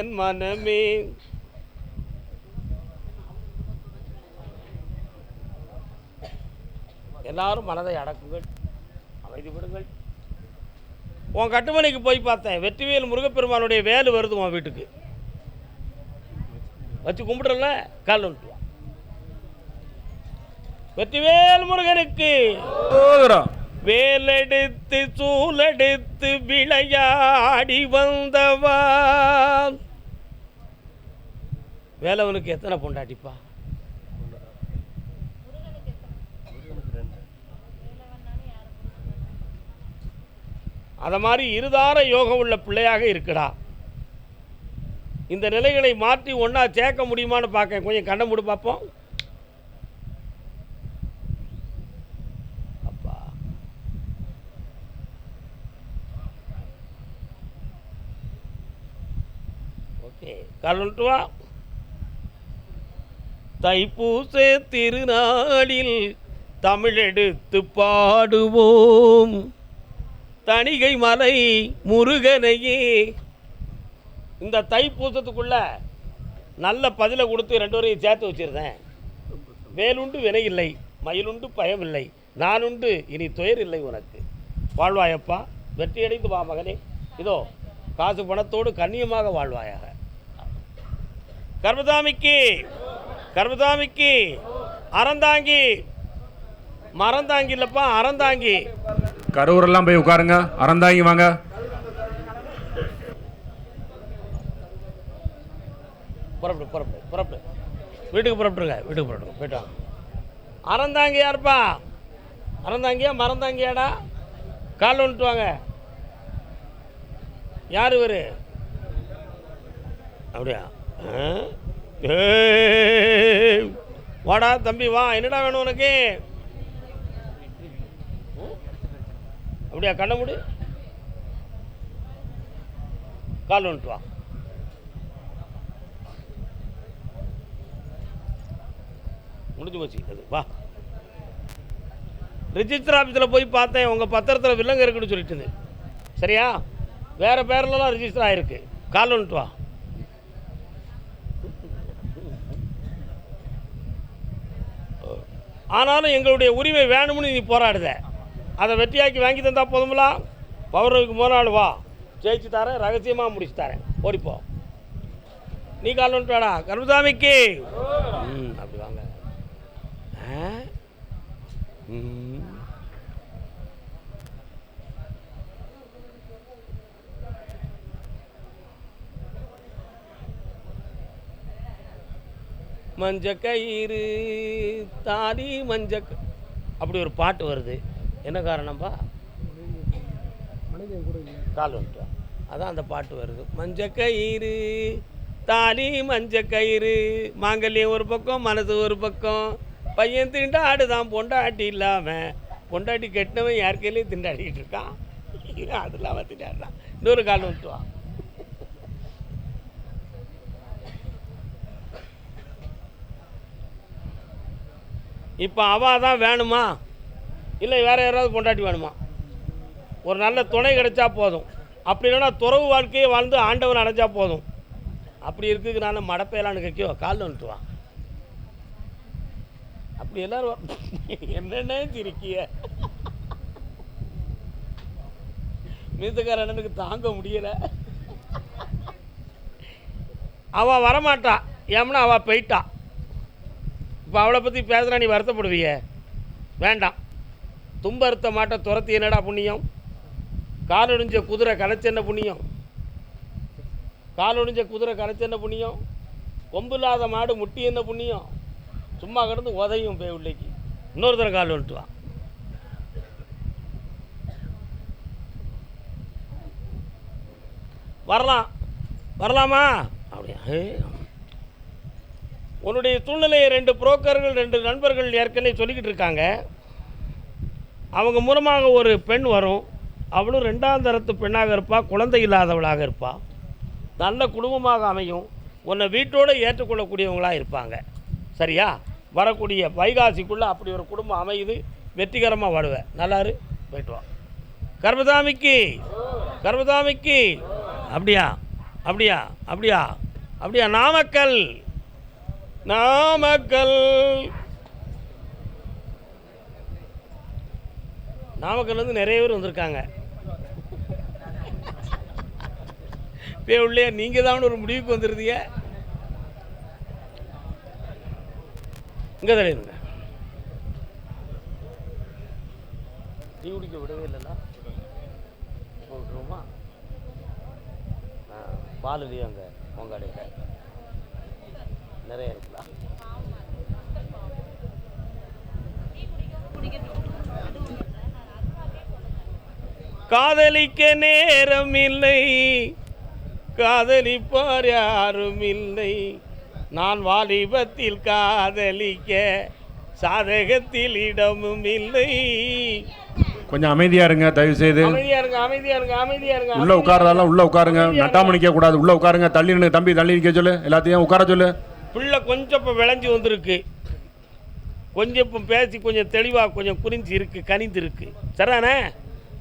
என் மனமே. எல்லாரும் மனதை அடக்குங்கள் அமைதிப்படுங்கள் உன் கட்டுமனைக்கு போய் பார்த்தேன். வெற்றிவேல் முருகப்பெருமானுடைய வேலு வருது உன் வீட்டுக்கு. வச்சு கும்பிடுறல கால் வந்துட்டு வா. வெற்றிவேல் முருகனுக்கு. வேலெடுத்து சூலெடுத்து விளையாடி வந்தவா. வேலவனுக்கு எத்தனை பொண்டாட்டிப்பா? அதை மாதிரி இருதார யோகம் உள்ள பிள்ளையாக இருக்குடா. இந்த நிலைகளை மாற்றி ஒன்றா சேர்க்க முடியுமான்னு பார்க்க கொஞ்சம் கண்ணை முடி பார்ப்போம் அப்பா. ஓகே கால் வா. தைப்பூச திருநாளில் தமிழெடுத்து பாடுவோம். தணிகை மலை முருகனையே. இந்த தைப்பூசத்துக்குள்ள நல்ல பதிலை கொடுத்து ரெண்டு வரையும் சேர்த்து வச்சிருந்தேன். வேலுண்டு வினையில்லை இல்லை மயிலுண்டு பயமில்லை நானுண்டு இனி துயர் இல்லை உனக்கு. வாழ்வாயப்பா வெற்றியடைந்து வா மகனே. இதோ காசு பணத்தோடு கண்ணியமாக வாழ்வாயாக. கர்மதாமிக்கு கர்மதாமிக்கு அறந்தாங்கி மறந்தாங்கி இல்லப்பா அறந்தாங்கி. கரூரெல்லாம் போய் உட்காருங்க. அறந்தாங்கி வாங்க. புறப்படு புறப்படு புறப்படு. வீட்டுக்கு புறப்பட்டுருங்க வீட்டுக்கு புறப்படுங்க போயிட்டு வாங்க. அறந்தாங்கி யாருப்பா? அறந்தாங்கியா மறந்தாங்கியாடா? கால் வந்துட்டு வாங்க. யார் இவர்? அப்படியா? ஆ? வாடா தம்பி வா. என்னடா வேணும் உனக்கு? அப்படியா கண்ண முடி. கால் வந்துட்டு வா. முடிஞ்சு போச்சு. அது வா. ரிஜிஸ்டர் ஆஃபீஸில் போய் பார்த்தேன். உங்கள் பத்திரத்தில் வில்லங்க இருக்குன்னு சொல்லிட்டு இருந்தேன். சரியா? வேறு பேர்லலாம் ரிஜிஸ்டர் ஆகிருக்கு கால் வந்துட்டு வா. ஆனாலும் எங்களுடைய உரிமை வேணும்னு நீ போராடுத. அதை வெற்றியாக்கி வாங்கி தந்தால் போதுங்களா பௌர்ணமிக்கு மூணு வா. ஜெயிச்சு தரேன் ரகசியமாக முடிச்சு தரேன். ஓடிப்போ. நீ கால் வேடா. கருமசாமிக்கு ம் அப்படி வாங்க ஆ? ம். மஞ்ச கயிறு தாலி மஞ்ச அப்படி ஒரு பாட்டு வருது. என்ன காரணம்பா? கால் வந்துட்டோம் அதான் அந்த பாட்டு வருது. மஞ்ச கயிறு தாலி மஞ்ச கயிறு. மாங்கல்யம் ஒரு பக்கம் மனது ஒரு பக்கம். பையன் திண்டாடுதான் பொண்டாட்டி இல்லாமல் பொண்டாட்டி கெட்டினவன் யார் கையிலையும் திண்டாடிக்கிட்டு இருக்கான். அது இல்லாமல் திண்டாடுறான். இன்னொரு கால் வந்துட்டு வா இப்போ அவள் தான் வேணுமா? இல்லை வேறு யாராவது பொண்டாட்டி வேணுமா? ஒரு நல்ல துணை கிடைச்சா போதும். அப்படி இல்லைன்னா துறவு வாழ்க்கையை வாழ்ந்து ஆண்டவன் அடைஞ்சா போதும். அப்படி இருக்குக்கு நான் மடப்பையலான்னு கேட்கியோ காலில் வந்துட்டு வா. அப்படி எல்லாரும் என்னென்ன சிரிக்கிய? மீசக்கார அண்ணனுக்கு தாங்க முடியல. அவள் வரமாட்டா. ஏம்னா அவள் போயிட்டா. இப்போ அவளை பற்றி பேசுகிறா நீ வருத்தப்படுவிய வேண்டாம். தும்பறுத்த மாட்டை துரத்தி என்னடா புண்ணியம்? கால் ஒடிஞ்ச குதிரை கலைச்சு என்ன புண்ணியம்? கால் ஒடிஞ்ச குதிரை கலைச்சு என்ன புண்ணியம்? கொம்பு இல்லாத மாடு முட்டி என்ன புண்ணியம்? சும்மா கிடந்து உதையும் போய் உள்ளேக்கு. இன்னொரு தடவை கால் வந்துட்டு வரலாம். வரலாமா? அப்படியா? உன்னுடைய சூழ்நிலையை ரெண்டு புரோக்கர்கள் ரெண்டு நண்பர்கள் ஏற்கனவே சொல்லிக்கிட்டு இருக்காங்க. அவங்க மூலமாக ஒரு பெண் வரும். அவளும் ரெண்டாம் தரத்து பெண்ணாக இருப்பாள் குழந்தை இல்லாதவளாக இருப்பாள் நல்ல குடும்பமாக அமையும். உன்னை வீட்டோடு ஏற்றுக்கொள்ளக்கூடியவங்களாக இருப்பாங்க. சரியா? வரக்கூடிய வைகாசிக்குள்ளே அப்படி ஒரு குடும்பம் அமையுது. வெற்றிகரமாக வாடுவேன் நல்லாரு? போயிட்டு வா. கர்மதாமிக்கு கர்மதாமிக்கு. அப்படியா? அப்படியா? அப்படியா? அப்படியா? நாமக்கல். நாமக்கல். நாமக்கல்லேருந்து நிறைய பேர் வந்திருக்காங்க. இப்போ உள்ளே நீங்கள் தான் ஒரு முடிவுக்கு வந்துருந்தீங்க? இங்கே தலைவருங்க டீ குடிக்க விடவே இல்லைல்ல விட்டுருவோமா பால் இல்லையா அங்கே உங்கள் கடையில்? நிறைய இருக்குல்ல காதலிக்க நேரம் இல்லை காதலிப்பார் யாரும் இல்லை நான் வாலிபத்தில் காதலிக்க சாதகத்தில் இடமும் இல்லை கொஞ்சம் அமைதியா இருங்க தயவு செய்து அமைதியா இருங்க அமைதியா இருங்க அமைதியா இருங்க உள்ள உட்காரதாலாம் உள்ள உட்காருங்க. நட்டாம நிக்க கூடாது உள்ள உட்காருங்க. தள்ளி தம்பி தள்ளி நிக்க சொல்லு. எல்லாத்தையும் உட்கார சொல்லு. பிள்ளை கொஞ்சம் இப்போ விளைஞ்சி வந்திருக்கு. கொஞ்சம் இப்போ பேசி கொஞ்சம் தெளிவாக கொஞ்சம் குறிஞ்சி இருக்குது கனிந்து இருக்குது சரிதானே?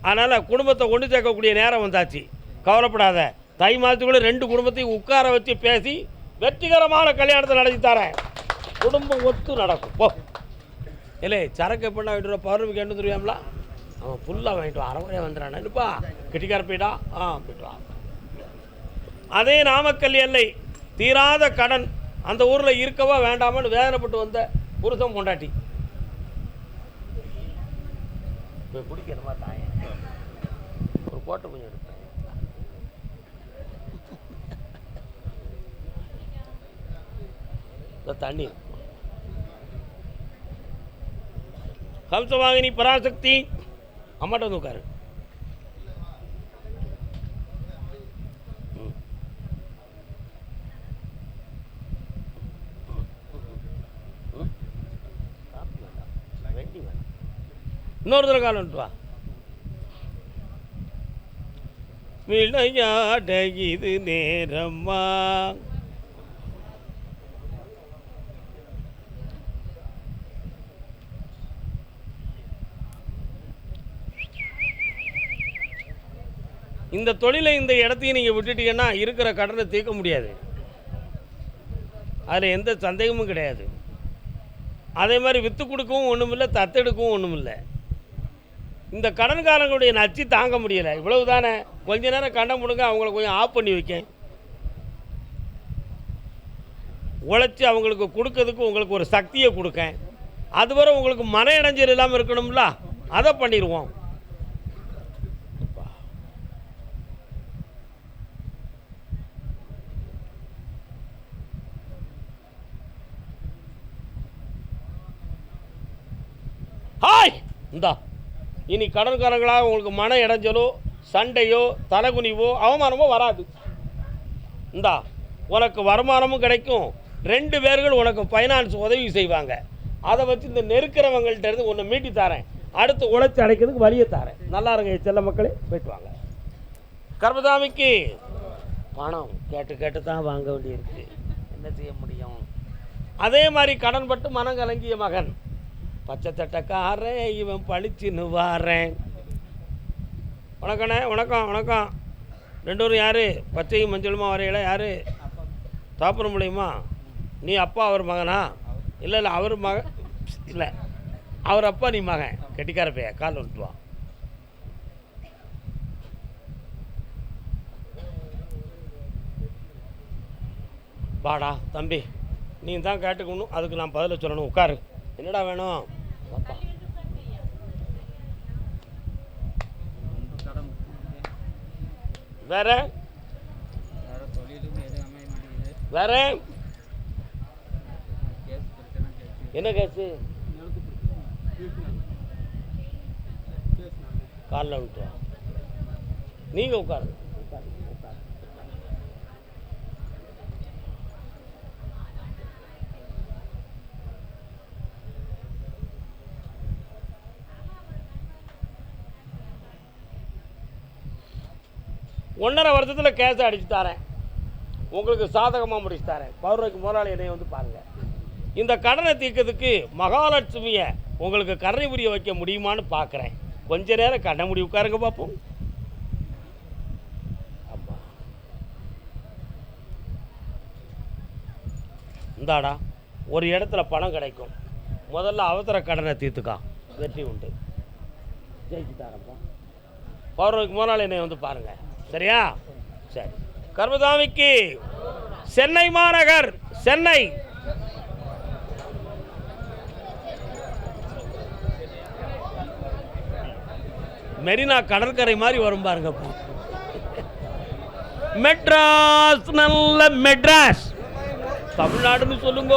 அதனால் குடும்பத்தை கொண்டு சேர்க்கக்கூடிய நேரம் வந்தாச்சு. கவலைப்படாத. தை மாதத்துக்குள்ளே ரெண்டு குடும்பத்தையும் உட்கார வச்சு பேசி வெற்றிகரமான கல்யாணத்தை நடத்தி தரேன். குடும்பம் ஒத்து நடக்கும். போ. இல்லை சரக்கு எப்படின்னா விட்டுற வர? பௌர்ணமிக்கு தெரியாமல தெரியாமலா அவன் ஃபுல்லாக வாங்கிட்டு வா. அரைக்குறையாக வந்துடுறான். என்னப்பா கெட்டிக்கார போயிட்டா? ஆ போயிட்டு வா. அதே நாமக்கல் எல்லை. தீராத கடன். அந்த ஊரில் இருக்கவா வேண்டாமான்னு வேதனைப்பட்டு வந்த புருஷன் பொண்டாட்டி. போய் குடிக்கணுமா தாயே? ஒரு கோட்டை கொஞ்சம் எடுப்பேன் இந்த தண்ணி. ஹம்சவாகினி பராசக்தி. அம்மாட்ட வந்து உட்காரு ம். ம்? காப்பி வேண்டாம் வெட்டி வேண்டாம் இன்னொரு தடவை காலம் வந்துட்டு வா. விளையாட இது நேரம்மா. இந்த தொழிலை இந்த இடத்தையும் நீங்கள் விட்டுட்டீங்கன்னா இருக்கிற கடனை தீர்க்க முடியாது. அதில் எந்த சந்தேகமும் கிடையாது. அதே மாதிரி விற்று கொடுக்கவும் ஒன்றும் இல்லை தத்தெடுக்கவும் ஒன்றும் இல்லை இந்த கடன்காரங்களுடைய நச்சு தாங்க முடியலை. இவ்வளவு தானே கொஞ்ச நேரம் கண்டம் முடுங்க அவங்கள கொஞ்சம் ஆஃப் பண்ணி வைக்கேன். உழைச்சி அவங்களுக்கு கொடுக்கறதுக்கு உங்களுக்கு ஒரு சக்தியை கொடுக்கேன். அதுவரை உங்களுக்கு மன இடைஞ்சல் இல்லாமல் இருக்கணும்ல? அதை பண்ணிடுவோம். ஹாய்! இந்தா. இனி கடன்காரங்களாக உங்களுக்கு மன இடைஞ்சலோ சண்டையோ தலைகுனிவோ அவமானமோ வராது. இந்தா உனக்கு வருமானமும் கிடைக்கும். ரெண்டு பேர்கள் உனக்கு ஃபைனான்ஸ் உதவி செய்வாங்க. அதை வச்சு இந்த நெருக்கிறவங்கள்ட்ட இருந்து ஒன்று மீட்டி தரேன். அடுத்து உழைச்சி அடைக்கிறதுக்கு வழியை தரேன். நல்லா இருங்க செல்ல மக்களே போயிட்டு வாங்க. கர்மதாமிக்கு பணம் கேட்டு கேட்டு தான் வாங்க வேண்டியிருக்கு. என்ன செய்ய முடியும்? அதே மாதிரி கடன்பட்டு மனம் கலங்கிய மகன். பச்சை தட்டக்காரன் இவன் பளிச்சுன்னு வாரேன். வணக்கண்ணே வணக்கம் வணக்கம். ரெண்டூரும் யார்? பச்சையும் மஞ்சளுமா வரையில யார்? தாப்புற முடியுமா நீ அப்பா அவர் மகனா? இல்லை இல்லை அவர் மகன் இல்லை. அவர் அப்பா நீ மகன். கெட்டிக்கார பைய கால் வந்துட்டு வா. வாடா தம்பி. நீ தான் கேட்டுக்கணும் அதுக்கு நான் பதில சொல்லணும். உட்காரு. என்னடா வேணும் வாப்பா. வேற வேறு தொழிலும் எதுவும் அமைய மாட்டேங்குது வேற கேஸ் பிரச்சனை கேட்டு என்ன கேஸு? காலில் விட்டு வா நீங்கள் உட்காருங்க, உட்காருங்க. ஒன்றரை வருஷத்தில் கேஸை அடித்து தரேன். உங்களுக்கு சாதகமாக முடிச்சு தரேன். பௌர்ணமிக்கு முதலாளி என்னை வந்து பாருங்கள் இந்த கடனை தீர்க்கிறதுக்கு மகாலட்சுமியை உங்களுக்கு கருணை புரிய வைக்க முடியுமான்னு பார்க்குறேன் கொஞ்ச நேரம் கண்ண முடி உட்காருங்க பார்ப்போம் ஆமாம் இந்தாடா ஒரு இடத்துல பணம் கிடைக்கும். முதல்ல அவசர கடனை தீர்த்துக்கா. வெற்றி உண்டு. ஜெயிச்சு தரப்பா பௌர்ணமிக்கு முதலாளி என்னை வந்து பாருங்கள் சரியா? சரி. கர்மசாமிக்கு சென்னை மாநகர் சென்னை. மெரினா கடற்கரை மாதிரி வரும் பாருங்க மெட்ராஸ் நல்ல மெட்ராஸ். தமிழ்நாடுன்னு சொல்லுங்க.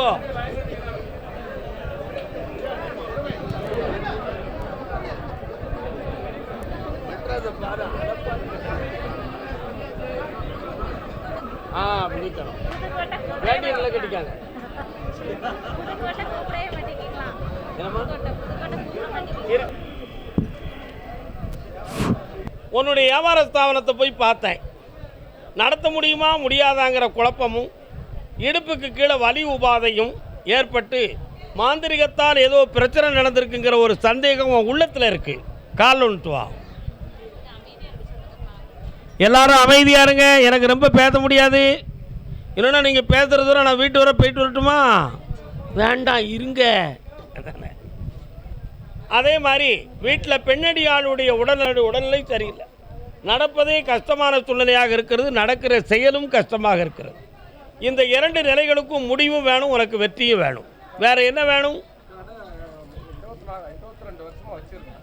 ஆ தரோம் வேண்டியதில் கட்டிக்காங்க உன்னுடைய வியாபார ஸ்தாபனத்தை போய் பார்த்தேன். நடத்த முடியுமா முடியாதாங்கிற குழப்பமும் இடுப்புக்கு கீழே வலி உபாதையும் ஏற்பட்டு மாந்திரிகத்தால் ஏதோ பிரச்சனை நடந்திருக்குங்கிற ஒரு சந்தேகம் உன் உள்ளத்தில் இருக்குது கால் ஒன்று வா எல்லாரும் அமைதியா இருங்க. எனக்கு ரொம்ப பேச முடியாது. இல்லைன்னா நீங்கள் பேசுறது வரை நான் வீட்டு வரை போயிட்டு வரட்டுமா? வேண்டாம் இருங்க. அதே மாதிரி வீட்டில் பெண்ணடி ஆளுடைய உடல்நிலை உடல்நிலை சரியில்லை. நடப்பதே கஷ்டமான சூழ்நிலையாக இருக்கிறது. நடக்கிற செயலும் கஷ்டமாக இருக்கிறது. இந்த இரண்டு நிலைகளுக்கும் முடிவும் வேணும் உனக்கு வெற்றியும் வேணும். வேற என்ன வேணும் இருபத்தி நாலு இருபத்தி ரெண்டு வருஷமா வச்சிருக்கேன்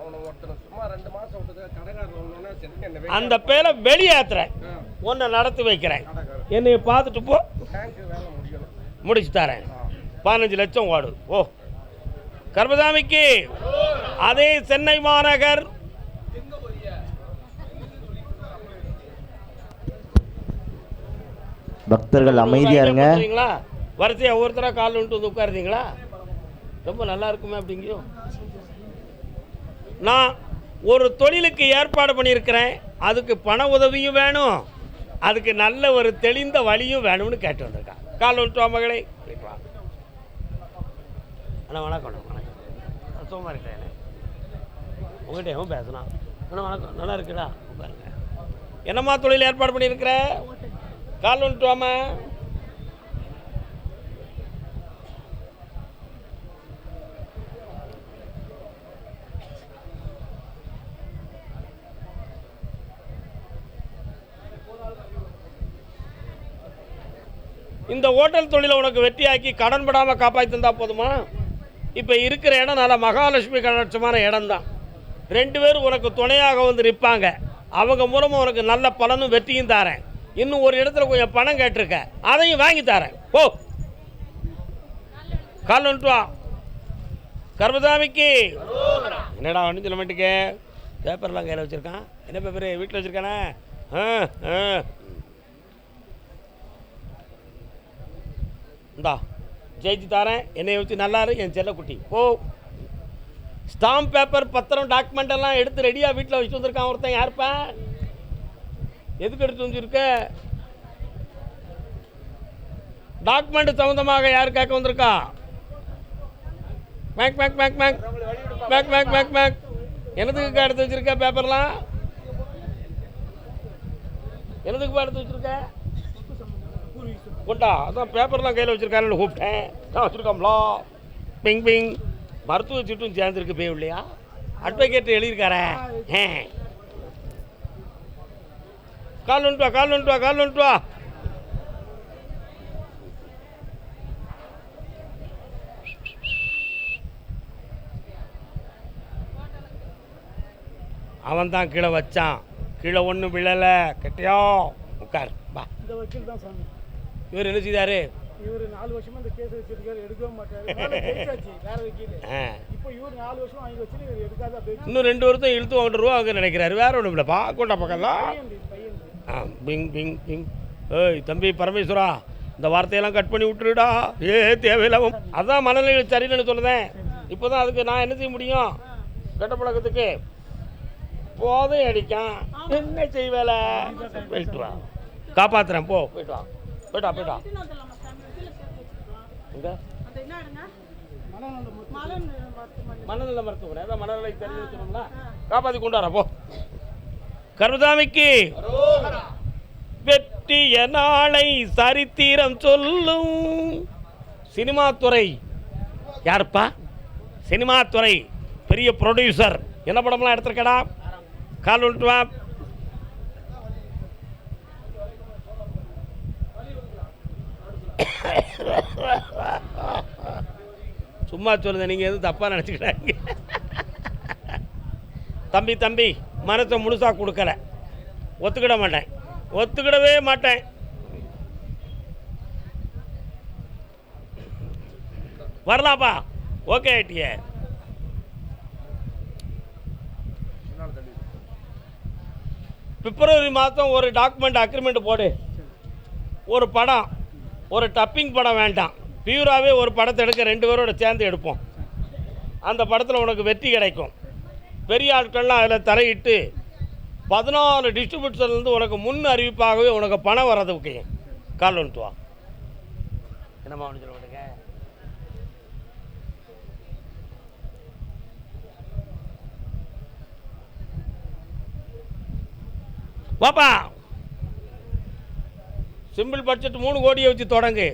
அவனை ஒருத்தனை சும்மா ரெண்டு மாசம் விட்டது கடைக்காரர் ஒன்றுனா சரி என்ன அந்த பேரை வெளியேற்றுறேன் உன்னை நடத்தி வைக்கிறேன். என்னை பார்த்துட்டு போ. முடிச்சு தரேன். பதினஞ்சு லட்சம் ஓடு. ஓ. கர்மசாமிக்கு அதே சென்னை மாநகர். பக்தர்கள் அமைதியா இருங்க. வரிசையா ஒவ்வொருத்தராக கால் விட்டு வந்து உட்காருதீங்களா ரொம்ப நல்லா இருக்குமே அப்படிங்கியோ. நான் ஒரு தொழிலுக்கு ஏற்பாடு பண்ணியிருக்கிறேன். அதுக்கு பண உதவியும் வேணும். அதுக்கு நல்ல ஒரு தெளிந்த வழியும் வேணும்னு கேட்டு வந்திருக்கான் கால் ஒன்று மகளே. அண்ணா வணக்கம் அண்ணா வணக்கம். சும்மா இருக்கேன் உங்கள்கிட்ட எவன் பேசணும் அண்ணா வணக்கம். நல்லா இருக்குடா. பாருங்க என்னம்மா தொழில் ஏற்பாடு பண்ணியிருக்கிற? கால் வந்துட்டு இந்த ஹோட்டல் தொழிலை உனக்கு வெற்றியாக்கி கடன் படாமல் காப்பாற்றி தந்தால் போதுமா? இப்போ இருக்கிற இடம் நல்லா மகாலட்சுமி கடாட்சமான இடம்தான். ரெண்டு பேரும் உனக்கு துணையாக வந்து நிற்பாங்க. அவங்க மூலமாக உனக்கு நல்ல பலனும் வெற்றியும் தாரேன். இன்னும் ஒரு இடத்துல கொஞ்சம் பணம் கேட்டிருக்க. அதையும் வாங்கி தரேன். ஓ கால் வந்துட்டு வா. கர்மசாமிக்கு. என்னடா ஒன்றும் சொல்ல மாட்டேங்க பேப்பர்லாம் கையில் வச்சுருக்கான். என்ன பேப்பர்? வீட்டில் வச்சுருக்கானே? ஆ ஆ. இந்தா ஜெயிச்சு தரேன் என்னை வச்சு நல்லா இரு என் செல்லக்குட்டி. ஓ ஸ்டாம்ப் பேப்பர் பத்திரம் டாக்குமெண்ட் எல்லாம் எடுத்து ரெடியாக வீட்டில் வச்சு வந்திருக்கான் ஒருத்தன். யாருப்பா? எதுக்கு எடுத்து வந்திருக்க? டாக்குமெண்ட் சம்மந்தமாக யார் கேட்க வந்திருக்கா? மேக் மேக் மேக் மேக் மேக் மேக் மேக் மேக் எனதுக்கு எடுத்து வச்சுருக்க பேப்பர்லாம் எனதுக்கு எடுத்து வச்சுருக்க? கொண்டா. அதான் பேப்பர்லாம் கையில் வச்சுருக்காருன்னு கூப்பிட்டேன். நான் வச்சுருக்கோம்லோ. Ping ping. மருத்துவ சீட்டும் சேர்ந்துருக்கு பே இல்லையா அட்வொகேட் எழுதியிருக்காரே. ஏ கால் வந்துட்டு வா கால் வந்துட்டு வா கால் வந்துட்டு வா அவன் தான் கீழே வச்சான். கீழே ஒன்றும் விழலை. கட்டியோ. உட்கார். வா. இந்த வக்கீல் தான் சாமி. இவர் என்ன செய்தாரு? இவர் நாலு வருஷமா இந்த கேஸ் வச்சிருக்காரு எடுக்கவே மாட்டாரு. இன்னும் ரெண்டு வருஷம் இழுத்து வாங்கிட்டு ரூபா நினைக்கிறாரு. வேற ஒன்றும் இல்லைப்பா கொண்டா பக்கம்லாம். ஆ பிங் பிங் பிங். ஏய் தம்பி பரமேஸ்வரா இந்த வார்த்தையெல்லாம் கட் பண்ணி விட்டுருடா. ஏ தேவையில்லாம. அதான் மனநிலை சரியில்லைன்னு சொல்லுதேன். இப்போ தான் அதுக்கு நான் என்ன செய்ய முடியும்? கெட்ட பழக்கத்துக்கு போதை அடிக்கான் என்ன செய்வேல? போயிட்டு வா. காப்பாத்துறேன் போ போயிட்டு வா. போயிட்டு போயிட்டு எங்க? மனநல மருத்துவமனை. அதான் மனநிலை தெரிஞ்சு காப்பாற்றி கொண்டு வர போ. கருதாமிக்கு வெற்றி வெற்றிய நாளை சரித்திரம் சொல்லும் சினிமா துறை. யாருப்பா? சினிமா துறை. பெரிய ப்ரொடியூசர் என்ன படம்லாம் எடுத்திருக்கடா? கால் விட்டு வா சும்மா சொல்லுங்க நீங்கள் எதுவும் தப்பாக நினச்சிக்கிறாங்க தம்பி தம்பி மனத்தை முழுசாக கொடுக்கல. ஒத்துக்கிட மாட்டேன். ஒத்துக்கிடவே மாட்டேன். வரலாப்பா. ஓகே ஆயிட்டியே. பிப்ரவரி மாதம் ஒரு டாக்குமெண்ட் அக்ரிமெண்ட் போடு. ஒரு படம். ஒரு டப்பிங் படம் வேண்டாம். பியூராகவே ஒரு படத்தை எடுக்க ரெண்டு பேரோட சேர்ந்து எடுப்போம். அந்த படத்தில் உனக்கு வெற்றி கிடைக்கும். பெரிய ஆட்கள்லாம் அதில் தலையிட்டு பதினாலு டிஸ்ட்ரிபியூட்டர்லேருந்து உனக்கு முன் அறிவிப்பாகவே உனக்கு பணம் வர்றதுக்கு கால் வந்துட்டு வா. என்னம்மா ஒன்று சொல்ல மாட்டேங்க? வாப்பா! சிம்பிள் பட்ஜெட் மூணு கோடியை வச்சு தொடங்கு.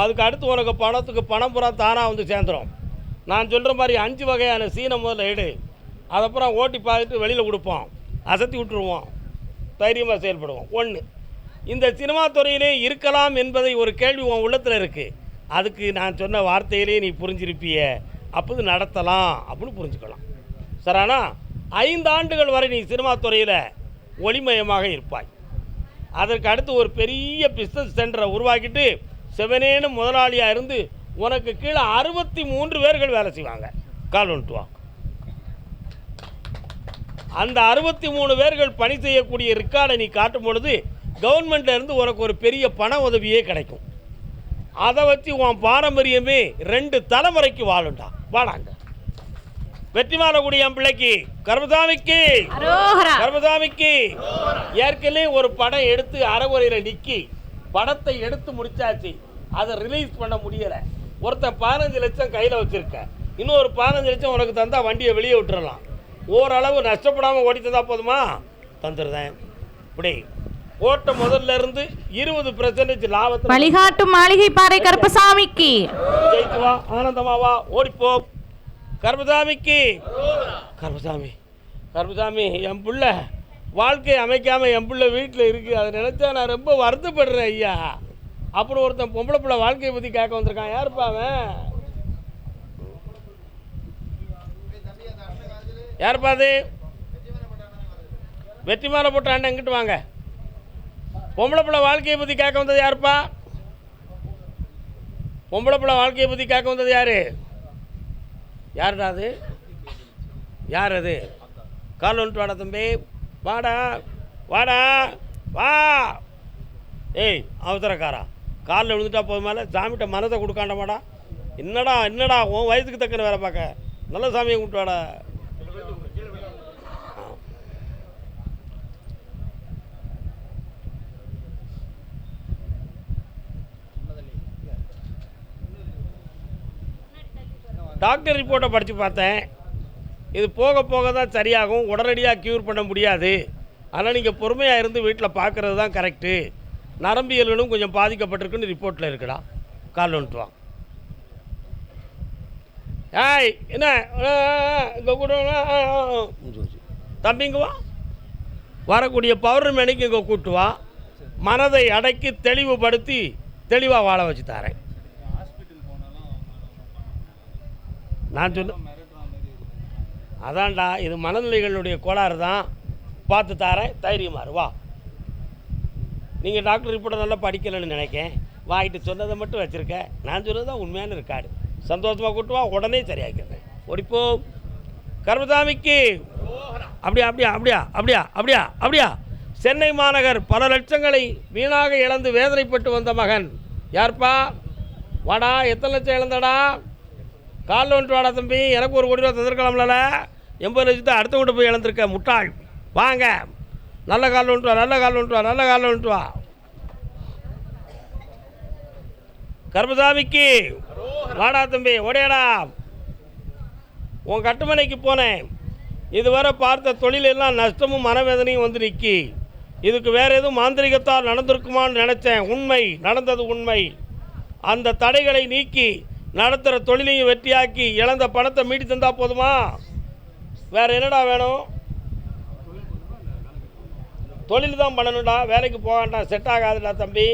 அதுக்கு அடுத்து உனக்கு பணத்துக்கு பணம் புறா தானாக வந்து சேர்ந்துடும் நான் சொல்கிற மாதிரி அஞ்சு வகையான சீனை முதல்ல எடு. அதப்புறம் ஓட்டி பார்த்துட்டு வெளியில் கொடுப்போம். அசத்தி விட்டுருவோம். தைரியமாக செயல்படுவோம். ஒன்று இந்த சினிமா துறையிலே இருக்கலாம் என்பதை ஒரு கேள்வி உன் உள்ளத்தில் இருக்குது அதுக்கு நான் சொன்ன வார்த்தையிலே நீ புரிஞ்சிருப்பிய. அப்போது நடத்தலாம் அப்படின்னு புரிஞ்சுக்கலாம். சரானா ஐந்து ஆண்டுகள் வரை நீ சினிமா துறையில் ஒளிமயமாக இருப்பாய். அதற்கு அடுத்து ஒரு பெரிய பிஸ்னஸ் சென்டரை உருவாக்கிட்டு செவனேன்னு முதலாளியாக இருந்து உனக்கு கீழே அறுபத்தி மூன்று பேர்கள் வேலை செய்வாங்க. கால் வந்துட்டுவாங்க அந்த அறுபத்தி மூணு பேர்கள் பணி செய்யக்கூடிய ரெக்கார்டை நீ காட்டும் பொழுது கவர்மெண்ட்லேருந்து உனக்கு ஒரு பெரிய பண உதவியே கிடைக்கும். அதை வச்சு உன் பாரம்பரியமே ரெண்டு தலைமுறைக்கு வாழுண்டா வாடாங்க. வெற்றி மாறக்கூடிய என் பிள்ளைக்கு கர்மசாமிக்கு கர்மசாமிக்கு ஏற்கனவே ஒரு படம் எடுத்து அறகுறையில் நிக்கி படத்தை எடுத்து முடிச்சாச்சு. அதை ரிலீஸ் பண்ண முடியல. ஒருத்தன் பதினஞ்சு லட்சம் கையில் வச்சிருக்க. இன்னொரு பதினஞ்சு லட்சம் உனக்கு தந்தா வண்டியை வெளியே விட்டுறலாம். ஓரளவு நஷ்டப்படாமல் ஓடி தந்தா போதுமா? தந்துடுறேன். இப்படி ஓட்ட முதல்ல இருந்து இருபது பெர்சன்டேஜ் லாபத்தில் வழிகாட்டும் மாளிகை பாறை கருப்பசாமிக்கு. ஜெயித்து வா ஆனந்தமா வா ஓடிப்போ கர்மசாமிக்கு. கர்மசாமி கர்மசாமி என் பிள்ள. வாழ்க்கையை அமைக்காமல் என் பிள்ள வீட்டில் இருக்கு. அதை நினைச்சா நான் ரொம்ப வருத்தப்படுறேன் ஐயா. அப்புறம் ஒருத்தன் பொம்பளை பிள்ளை வாழ்க்கையை பற்றி கேட்க வந்திருக்கான். யாருப்பா அவன்? யாருப்பா அது? வெற்றி மாலை போட்ட அண்ணன் எங்கிட்டு வாங்க? பொம்பளை பிள்ளை வாழ்க்கையை பற்றி கேட்க வந்தது யாருப்பா? பொம்பளை பிள்ளை வாழ்க்கையை பற்றி கேட்க வந்தது யாரு? யாருடா அது? யார் அது? கால் வந்துட்டு வாடா தம்பி. வாடா. வாடா. வா. ஏய் அவசரக்காரா. காலில் விழுந்துட்டா போது மேலே. சாமிகிட்ட மனதை கொடுக்காண்டமாடா. என்னடா என்னடா உன் வயசுக்கு தக்கன வேலை பார்க்க. நல்ல சாமியை கூப்பிட்டு வாடா. டாக்டர் ரிப்போர்ட்டை படித்து பார்த்தேன். இது போக போக தான் சரியாகும். உடனடியாக க்யூர் பண்ண முடியாது. ஆனால் நீங்கள் பொறுமையாக இருந்து வீட்டில் பார்க்குறது தான் கரெக்டு நரம்பியலும் கொஞ்சம் பாதிக்கப்பட்டிருக்குன்னு ரிப்போர்ட்டில் இருக்குடா. கால் வந்துட்டு வா. ஏய் என்ன? இங்கே கூட ஆ, தம்பிங்க வா. வரக்கூடிய பௌர்ணமி அன்னைக்கு இங்கே கூட்டுவா மனதை அடக்கி தெளிவுபடுத்தி தெளிவாக வாழ வச்சு தரேன். நான் சொன்ன அதான்டா இது மனநிலைகளுடைய கோளாறு தான் பார்த்து தாரேன் தைரியமாக வா. நீங்கள் டாக்டர் ரிப்போர்ட்டை நல்லா படிக்கலைன்னு நினைக்கேன். வாங்கிட்டு சொன்னதை மட்டும் வச்சுருக்க. நான் சொன்னது தான் உண்மையான ரெக்கார்டு சந்தோஷமாக கூட்டு வா உடனே சரியாக்கிறேன் ஓடிப்போ கர்மசாமிக்கு. அப்படியா அப்படியா அப்படியா அப்படியா அப்படியா அப்படியா. சென்னை மாநகர் பல லட்சங்களை வீணாக இழந்து வேதனைப்பட்டு வந்த மகன். யார்ப்பா? வாடா எத்தனை லட்சம் இழந்தடா? காலில் வந்துட்டு வாடா தம்பி. எனக்கு ஒரு கோடி ரூபா தந்திருக்கலாம்ல எண்பது லட்சத்தை அடுத்தவங்கிட்ட போய் இழந்திருக்க முட்டாள். வாங்க. நல்ல காலில் வந்துட்டு வா நல்ல காலில் வந்துட்டு வா நல்ல காலில் வந்துட்டு வா. கர்மசாமிக்கு. வாடா தம்பி ஒடையடா உன் கட்டுமனைக்கு போனேன். இதுவரை பார்த்த தொழிலெல்லாம் நஷ்டமும் மனவேதனையும் வந்து நிற்கி இதுக்கு வேறு எதுவும் மாந்திரிகத்தால் நடந்திருக்குமான்னு நினச்சேன். உண்மை நடந்தது உண்மை. அந்த தடைகளை நீக்கி நடத்துகிற தொழிலையும் வெற்றியாக்கி இழந்த பணத்தை மீட்டு தந்தால் போதுமா? வேற என்னடா வேணும்? தொழில் தான் பண்ணணும்டா. வேலைக்கு போக வேண்டாம் செட் ஆகாதுடா தம்பி.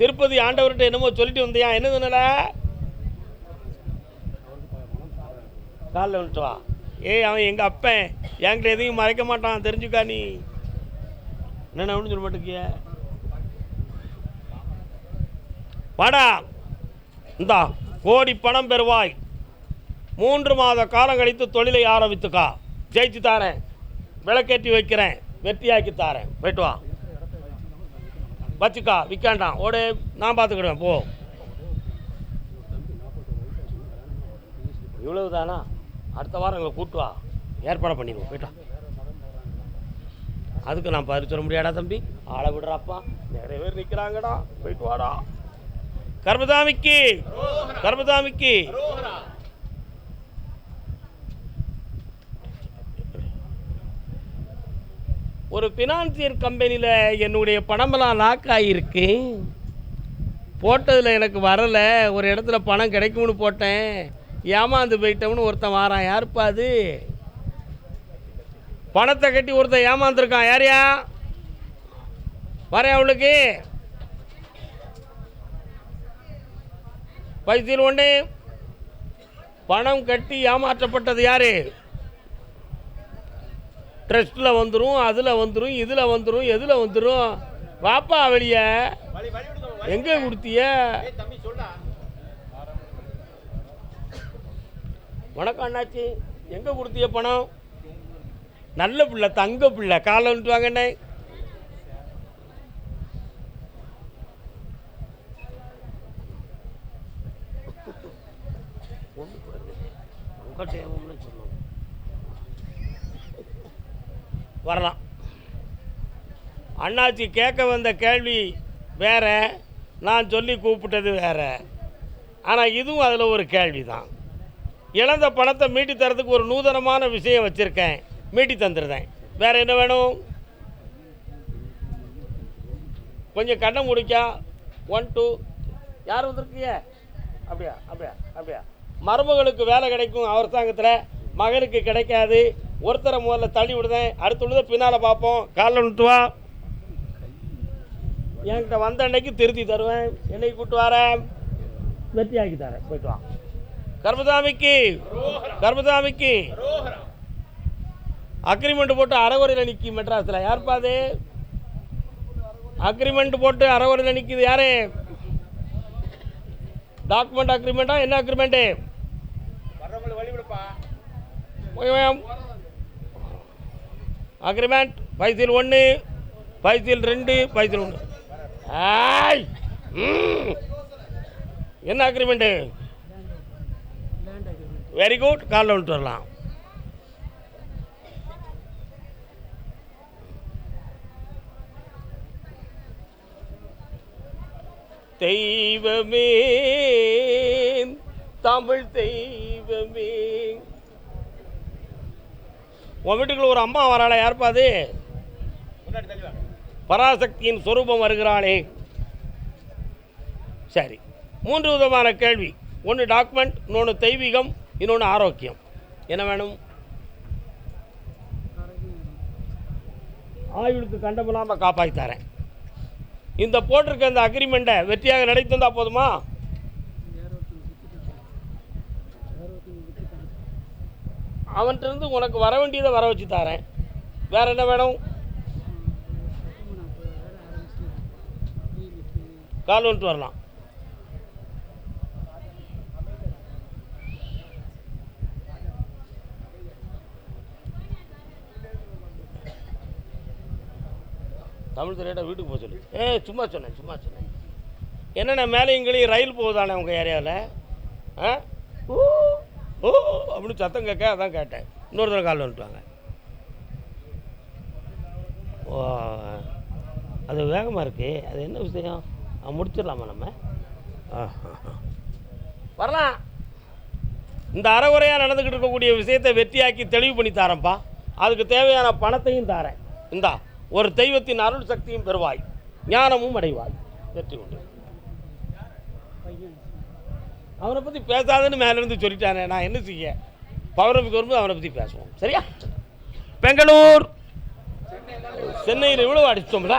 திருப்பதி ஆண்டவர்கிட்ட என்னமோ சொல்லிட்டு வந்தியா? என்ன சொன்னல? காலில் விட்டு வா. ஏய் அவன் எங்கள் அப்பன். என்கிட்ட எதையும் மறைக்க மாட்டான். தெரிஞ்சுக்கா நீ. என்ன ஒன்று சொல்ல மாட்டேங்கிய வாடா. இந்தா. கோடி பணம் பெறுவாய். மூன்று மாத காலம் கழித்து தொழிலை ஆரம்பித்துக்கா. ஜெயிச்சு தாரேன். விளக்கேற்றி வைக்கிறேன். வெற்றியாக்கி தாரேன். போயிட்டு வா. வச்சுக்கா விற்காண்டாம் ஓடு நான் பார்த்துக்கிடுவேன். போ. இவ்வளவு தானா அடுத்த வாரம் எங்களை கூட்டு வா. ஏற்பாடு பண்ணிடுவோம் போயிட்டா அதுக்கு நான் பதில் சொல்ல முடியாடா தம்பி. ஆளை விடுறாப்பா. நிறைய பேர் நிற்கிறாங்கடா போயிட்டு வாடா. கர்மதாமிக்கு. கர்மதாமிக்கு. ஒரு ஃபினான்சியர் கம்பெனியில் என்னுடைய பணமெல்லாம் லாக் ஆகியிருக்கு போட்டதில் எனக்கு வரலை. ஒரு இடத்துல பணம் கிடைக்கும்னு போட்டேன். ஏமாந்து போயிட்டோம்னு ஒருத்தன் வாரான். யாருப்பா அது? பணத்தை கட்டி ஒருத்தன் ஏமாந்துருக்கான். யாரையா வரேன் அவளுக்கு. பைசில் ஒன்று பணம் கட்டி ஏமாற்றப்பட்டது யார்? ட்ரஸ்ட்டில் வந்துடும் அதில் வந்துடும் இதில் வந்துடும் எதில் வந்துடும் வாப்பா வெளியே. எங்கே கொடுத்திய? வணக்கம் அண்ணாச்சி. எங்கே கொடுத்திய பணம்? நல்ல பிள்ளை தங்க பிள்ளை. காலை வந்துட்டு வாங்கண்ணே உங்கள்கிட்ட ஒன்றும் சொல்லணும். வரலாம். அண்ணாச்சி கேட்க வந்த கேள்வி வேற நான் சொல்லி கூப்பிட்டது வேற. ஆனால் இதுவும் அதில் ஒரு கேள்வி தான் இழந்த பணத்தை மீட்டி தரதுக்கு ஒரு நூதனமான விஷயம் வச்சுருக்கேன். மீட்டி தந்துடுறேன். வேற என்ன வேணும்? கொஞ்சம் கண்ணை முடிக்கா. ஒன் டூ யார் வந்திருக்கீங்க? அப்படியா அப்படியா அப்படியா. மருமகளுக்கு வேலை கிடைக்கும் அரசாங்கத்தில் மகனுக்கு கிடைக்காது. ஒருத்தரை முதல்ல தள்ளி விடுதேன். அடுத்துள்ளதை பின்னால் பார்ப்போம். காலைல விட்டு வா. என்கிட்ட வந்த அன்னைக்கு திருத்தி தருவேன். என்னைக்கு கூட்டு வரேன் வெற்றியாக்கி தரேன். போயிட்டு வா. கர்மதாமிக்கு கர்மதாமிக்கு அக்ரிமெண்ட் போட்டு அறகுறையில் நிற்கி மெட்ராஸில். யாருப்பா அது? அக்ரிமெண்ட் போட்டு அறகுறையில் நிற்கிது யாரு? டாக்குமெண்ட் அக்ரிமெண்ட்டா என்ன அக்ரிமெண்ட்டு அக்ரிமெண்ட் பைசில் ஒன்று பைசில் ரெண்டு பைசில் ஒன்று ஆய் என்ன அக்ரிமெண்ட்டு வெரி குட் காலில் வந்துட்டு வரலாம் தெய்வமே தமிழ் தெய்வமே. உன் வீட்டுக்குள்ள ஒரு அம்மா வராளா? யாருப்பா அது? பராசக்தியின் சொரூபம் வருகிறாளே. சரி. மூன்று விதமான கேள்வி. ஒன்று டாக்குமெண்ட் இன்னொன்று தெய்வீகம் இன்னொன்று ஆரோக்கியம். என்ன வேணும்? ஆயுளுக்கு கண்டமில்லாமல் காப்பாற்றி தரேன். இந்த போட்டிருக்க இந்த அக்ரிமெண்ட்டை வெற்றியாக நடத்தி தந்தா போதுமா? அவன்கிட்டருந்து உனக்கு வர வேண்டியதை வர வச்சு தரேன். வேற என்ன வேணும்? கால் வந்துட்டு வரலாம். தமிழ் திரையிட்ட வீட்டுக்கு போக சொல்லு. ஏ சும்மா சொன்னேன் சும்மா சொன்னேன். என்னென்ன மேலே இங்கேயும் ரயில் போகுதானே உங்கள் ஏரியாவில்? ஆ? ஓ அப்படின்னு சத்தம் கேட்க அதான் கேட்டேன். இன்னொரு தடவை காலில் வந்துட்டுவாங்க ஓ அது வேகமாக இருக்குது அது என்ன விஷயம்? முடிச்சிடலாமா நம்ம? வரலாம். இந்த அறகுறையாக நடந்துக்கிட்டு இருக்கக்கூடிய விஷயத்தை வெற்றியாக்கி தெளிவு பண்ணி தாரேன்ப்பா. அதுக்கு தேவையான பணத்தையும் தாரேன். இந்தா ஒரு தெய்வத்தின் அருள் சக்தியும் பெறுவாய். ஞானமும் அடைவாய். வெற்றி கொண்டு அவனை பற்றி பேசாதன்னு மேலேருந்து சொல்லிட்டானே நான் என்ன செய்ய? பௌர்ணமிக்கு வரும்போது அவனை பற்றி பேசுவோம். சரியா? பெங்களூர். சென்னையில் இவ்வளோ அடித்தோம்ல